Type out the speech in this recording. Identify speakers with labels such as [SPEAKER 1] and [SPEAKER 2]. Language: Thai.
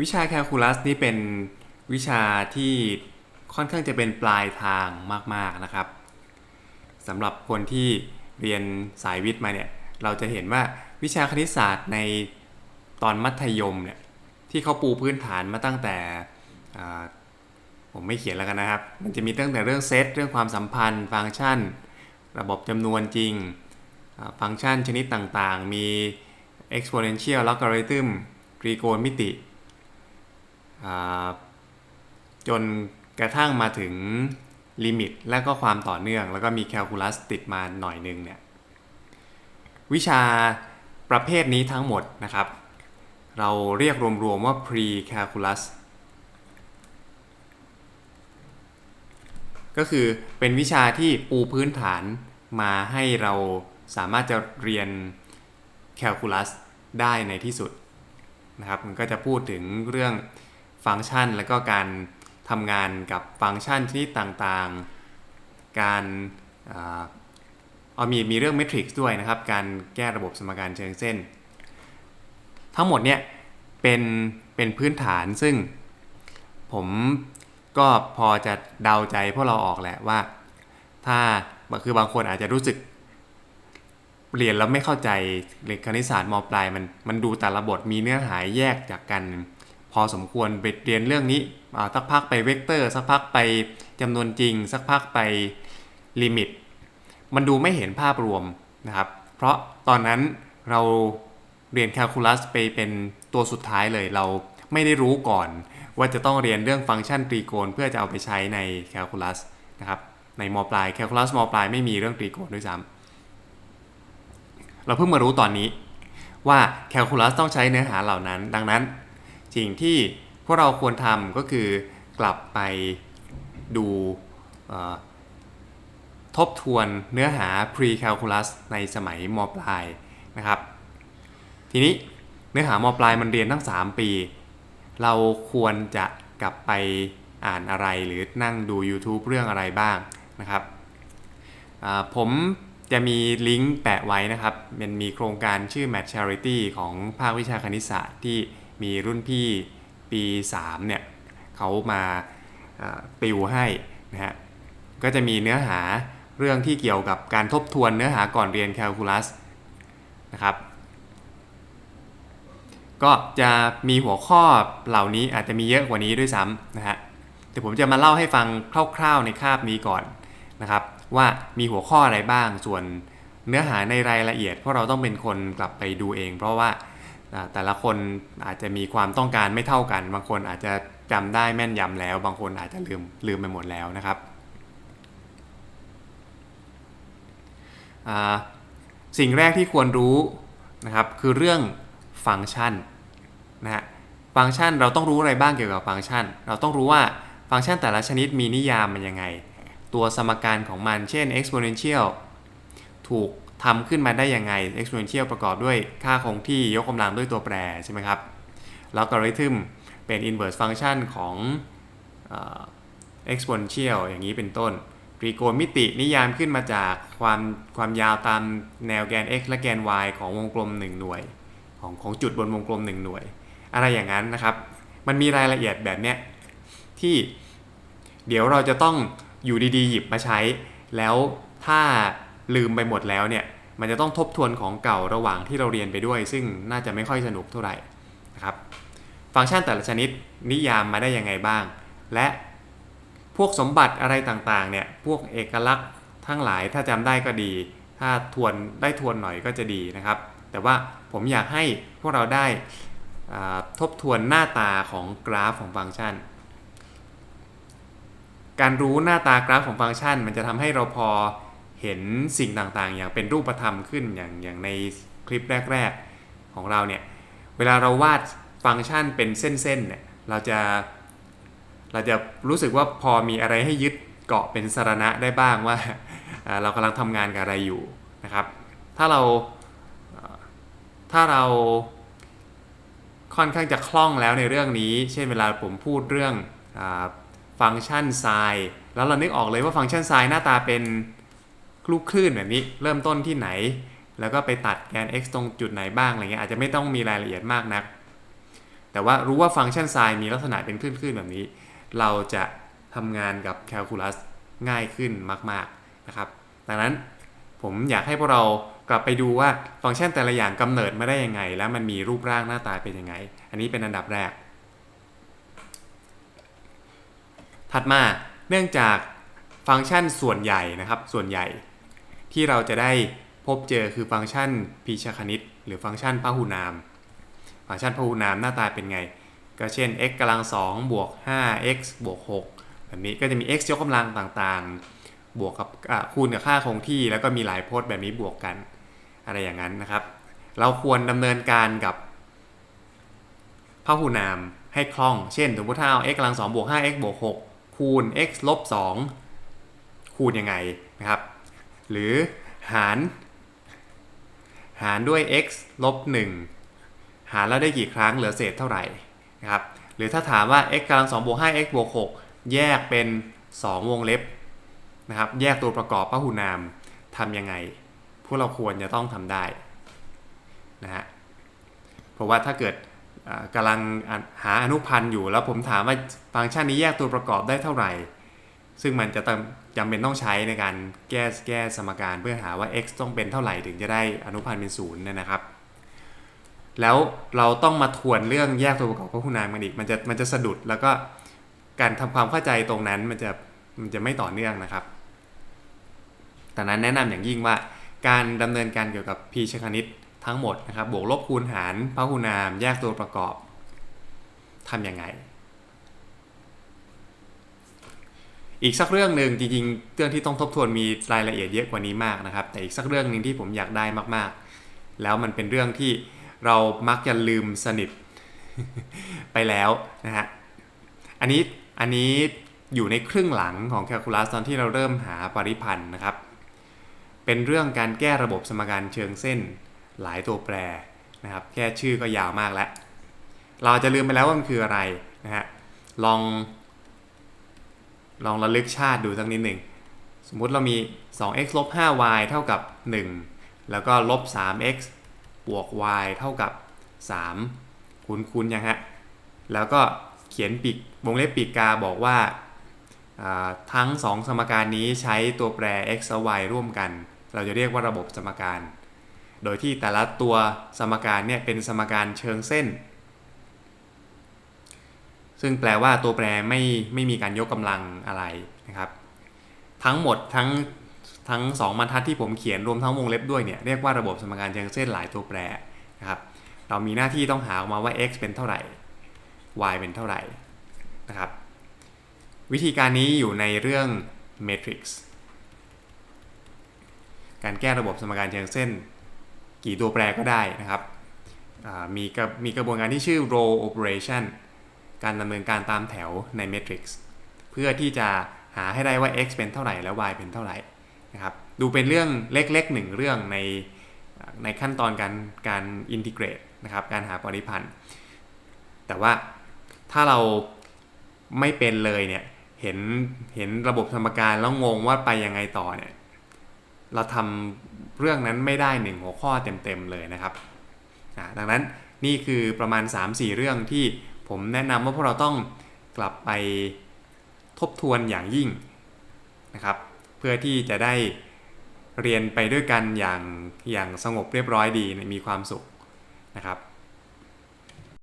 [SPEAKER 1] วิชาแคลคูลัสนี่เป็นวิชาที่ค่อนข้างจะเป็นปลายทางมาก ๆ นะครับสำหรับคนที่เรียนสายวิทย์มาเนี่ยเราจะเห็นว่าวิชาคณิตศาสตร์ในตอนมัธยมเนี่ยที่เขาปูพื้นฐานมาตั้งแต่ผมไม่เขียนแล้วกันนะครับ มันจะมีตั้งแต่เรื่องเซตเรื่องความสัมพันธ์ ฟังก์ชัน ระบบจำนวนจริง ฟังก์ชันชนิดต่างๆ มี exponential logarithm ตรีโกณมิติ จนกระทั่งมาถึงลิมิตและก็ความต่อเนื่อง แล้วก็มีแคลคูลัสติดมาหน่อยหนึงเนี่ยวิชาประเภทนี้ทั้งหมดนะครับ เราเรียกรวมๆว่า pre calculus ก็คือเป็นวิชาที่ปูพื้นฐานมาให้เราสามารถจะเรียนแคลคูลัสได้ในที่สุดนะครับ มันก็จะพูดถึงเรื่อง ฟังก์ชัน และก็การทำงานกับฟังก์ชันชนิดต่างๆ การเอามีมีเรื่องเมทริกซ์ด้วยนะครับ การแก้ระบบสมการเชิงเส้น ทั้งหมดเนี่ยเป็นเป็นพื้นฐานซึ่งผมก็พอจะเดาใจพวกเราออกแหละว่า ถ้าคือบางคนอาจจะรู้สึกเรียนแล้วไม่เข้าใจเรียนคณิตศาสตร์มปลายมันมันดูแต่ละบทมีเนื้อหาแยกจากกัน อสมควรไปเรียนเรื่องนี้สักพักไปเวกเตอร์สักพักไปจำนวนจริง สักพักไปลิมิต มันดูไม่เห็นภาพรวมนะครับ เพราะตอนนั้นเราเรียนแคลคูลัสไปเป็นตัวสุดท้ายเลยเราไม่ได้รู้ก่อน ว่าจะต้องเรียนเรื่องฟังก์ชันตรีโกณเพื่อจะเอาไปใช้ในแคลคูลัสนะครับในมปลายแคลคูลัสมปลายไม่มีเรื่องตรีโกณด้วยซ้ำเราเพิ่งมารู้ตอนนี้ว่าแคลคูลัสต้องใช้เนื้อหาเหล่านั้น ดังนั้น สิ่งที่พวกเราควรทำก็คือกลับไปดูทบทวนเนื้อหา pre-calculus ในสมัยมปลายนะครับ ทีนี้เนื้อหามปลายมันเรียนทั้ง 3 ปี เราควรจะกลับไปอ่านอะไรหรือนั่งดู YouTube เรื่องอะไรบ้างนะครับ ผมจะมีลิงก์แปะไว้นะครับ มันมีโครงการชื่อ Match Charity ของภาควิชาคณิตศาสตร์ที่ มีรุ่นพี่ปี3เนี่ยเขามาติวให้นะฮะก็จะมีเนื้อหาเรื่องที่เกี่ยวกับการทบทวนเนื้อหาก่อนเรียนแคลคูลัสนะครับก็จะมีหัวข้อเหล่านี้อาจจะมีเยอะกว่านี้ด้วยซ้ำนะฮะแต่ผมจะมาเล่าให้ฟังคร่าวๆในคาบนี้ก่อนนะครับ ว่ามีหัวข้ออะไรบ้างส่วนเนื้อหาในรายละเอียดเพราะเราต้องเป็นคนกลับไปดูเอง เพราะว่า แต่ละคนอาจจะมีความต้องการไม่เท่ากัน บางคนอาจจะจำได้แม่นยำแล้ว บางคนอาจจะลืมลืมไปหมดแล้วนะครับสิ่งแรกที่ควรรู้นะครับคือเรื่องฟังก์ชันนะฮะฟังก์ชันเราต้องรู้อะไรบ้างเกี่ยวกับฟังก์ชัน เราต้องรู้ว่าฟังก์ชันแต่ละชนิดมีนิยามมันยังไง ตัวสมการของมันเช่น exponential ถูก ทำขึ้นมาได้ยังไง exponential ประกอบด้วยค่าคงที่ยกกำลังด้วยตัวแปรใช่ไหมครับ logarithm เป็น inverse function ของเอ่อ exponential อย่างนี้เป็นต้นตรีโกณมิตินิยามขึ้นมาจากความความยาวตามแนวแกน x และแกน y ของวงกลม 1 หน่วย ของของจุดบนวงกลม 1 หน่วย อะไรอย่างนั้นนะครับ มันมีรายละเอียดแบบเนี้ยที่เดี๋ยวเราจะต้องอยู่ดีๆ หยิบมาใช้ แล้วถ้า ลืมไปหมดแล้วเนี่ยมันจะต้องทบทวนของเก่าระหว่างที่เราเรียนไปด้วย ซึ่งน่าจะไม่ค่อยสนุกเท่าไหร่นะครับฟังก์ชันแต่ละชนิดนิยามมาได้ยังไงบ้าง และพวกสมบัติอะไรต่างๆเนี่ยพวกเอกลักษณ์ทั้งหลายถ้าจำได้ก็ดี ถ้าทวนได้ทวนหน่อยก็จะดีนะครับ แต่ว่าผมอยากให้พวกเราได้ทบทวนหน้าตาของกราฟของฟังก์ชัน การรู้หน้าตากราฟของฟังก์ชัน มันจะทำให้เราพอ เห็นสิ่งต่างๆ อย่างเป็นรูปธรรมขึ้นอย่างอย่างในคลิปแรก ๆของเราเนี่ยเวลาเราวาดฟังก์ชันเป็นเส้นๆเนี่ยเราจะเราจะรู้สึกว่าพอมีอะไรให้ยึดเกาะเป็นสารณะได้บ้างว่าเรากำลังทำงานกับอะไรอยู่นะครับ ถ้าเราถ้าเราค่อนข้างจะคล่องแล้วในเรื่องนี้ เช่นเวลาผมพูดเรื่องอฟังก์ชันไซน์แล้วเรานึกออกเลยว่าฟังก์ชันไซน์หน้าตาเป็น ลูกคลื่นแบบนี้ เริ่มต้นที่ไหน แล้วก็ไปตัดแกน x ตรงจุดไหนบ้างอะไรเงี้ยอาจจะไม่ต้องมีรายละเอียดมากนัก แต่ว่ารู้ว่าฟังก์ชันไซน์มีลักษณะเป็นคลื่นๆแบบนี้ เราจะทำงานกับแคลคูลัสง่ายขึ้นมากๆนะครับ ดังนั้นผมอยากให้พวกเรากลับไปดูว่าฟังก์ชันแต่ละอย่างกำเนิดมาได้ยังไง แล้วมันมีรูปร่างหน้าตาเป็นยังไง อันนี้เป็นอันดับแรก ถัดมาเนื่องจากฟังก์ชันส่วนใหญ่นะครับ ส่วนใหญ่ ที่เราจะได้พบเจอคือฟังก์ชันพีชคณิต หรือฟังก์ชันพหุนาม ฟังก์ชันพหุนามหน้าตาเป็นไง ก็เช่น x กำลัง2บวก 5x บวก6แบบนี้ก็จะมี x ยกกำลังต่างๆ บวกกับคูณกับค่าคงที่ แล้วก็มีหลายพจน์แบบนี้บวกกัน อะไรอย่างนั้นนะครับ เราควรดำเนินการกับพหุนามให้คล่อง เช่นสมมติถ้าเอา x กำลัง2บวก 5x บวก 6 คูณ x ลบ 2 คูณยังไงนะครับ หรือหาร หารด้วย x ลบ1หารแล้วได้กี่ครั้งเหลือเศษเท่าไหร่นะครับหรือถ้าถามว่า x กำลัง2บวก 5x บวก6แยกเป็น 2 วงเล็บนะครับแยกตัวประกอบพหุนามทำยังไง พวกเราควรจะต้องทำได้นะฮะเพราะว่าถ้าเกิดกำลังหาอนุพันธ์อยู่แล้วผมถามว่าฟังก์ชันนี้แยกตัวประกอบได้เท่าไหร่ ซึ่งมันจะจำเป็นต้องใช้ในการแก้แก้สมการเพื่อหาว่า x ต้องเป็นเท่าไหร่ถึงจะได้อนุพันธ์เป็นศูนย์เนยนะครับ แล้วเราต้องมาทวนเรื่องแยกตัวประกอบพหุนามกันอีกมันจะมันจะสะดุดแล้วก็การทำความเข้าใจตรงนั้นมันจะมันจะไม่ต่อเนื่องนะครับแต่นั้นแนะนำอย่างยิ่งว่าการดำเนินการเกี่ยวกับพีชคณิตทั้งหมดนะครับ บวกลบคูณหารพหุนาม แยกตัวประกอบทำยังไง อีกสักเรื่องหนึ่งจริงๆ เรื่องที่ต้องทบทวนมีรายละเอียดเยอะกว่านี้มากนะครับ แต่อีกสักเรื่องหนึ่งที่ผมอยากได้มากๆ แล้วมันเป็นเรื่องที่เรามักจะลืมสนิทไปแล้วนะฮะ อันนี้อันนี้อยู่ในครึ่งหลังของแคลคูลัสตอนที่เราเริ่มหาปริพันธ์นะครับ เป็นเรื่องการแก้ระบบสมการเชิงเส้นหลายตัวแปรนะครับ แค่ชื่อก็ยาวมากแล้ว เราจะลืมไปแล้วว่ามันคืออะไรนะฮะ ลอง ลองระลึกชาติดูสักนิดหนึ่ง สมมุติเรามี 2x ลบ 5y เท่ากับ 1 แล้วก็ลบ 3x บวก y เท่ากับ 3คูณคูณยังฮะ แล้วก็เขียนปีกวงเล็บปีกกาบอกว่า ทั้ง 2 สมการนี้ใช้ตัวแปร x และ y ร่วมกัน เราจะเรียกว่าระบบสมการ โดยที่แต่ละตัวสมการเนี่ยเป็นสมการเชิงเส้น ซึ่งแปลว่าตัวแปรไม่ไม่มีการยกกำลังอะไรนะครับ ทั้งหมดทั้งทั้งสองบรรทัดที่ผมเขียนรวมทั้งวงเล็บด้วยเนี่ยเรียกว่าระบบสมการเชิงเส้นหลายตัวแปรนะครับ เรามีหน้าที่ต้องหาออกมาว่า x เป็นเท่าไหร่ y เป็นเท่าไหร่นะครับ วิธีการนี้อยู่ในเรื่อง matrix การแก้ระบบสมการเชิงเส้น กี่ตัวแปรก็ได้นะครับมีกับมีกระบวนการที่ชื่อ row operation การดำเนินการตามแถวใน matrix เพื่อที่จะหาให้ได้ว่า x เป็นเท่าไหร่และ y เป็นเท่าไหร่นะครับดูเป็นเรื่องเล็กๆหนึ่งเรื่องในในขั้นตอนการการ integrate นะครับการหาปริพันธ์ แต่ว่าถ้าเราไม่เป็นเลยเนี่ยเห็นเห็นระบบสมการแล้วงงว่าไปยังไงต่อเนี่ยเราทำเรื่องนั้นไม่ได้หนึ่งหัวข้อเต็มๆเลยนะครับดังนั้นนี่คือประมาณ 3-4 เรื่องที่ ผมแนะนำว่าพวกเราต้องกลับไปทบทวนอย่างยิ่งนะครับ เพื่อที่จะได้เรียนไปด้วยกันอย่างอย่างสงบเรียบร้อยดีมีความสุขนะครับ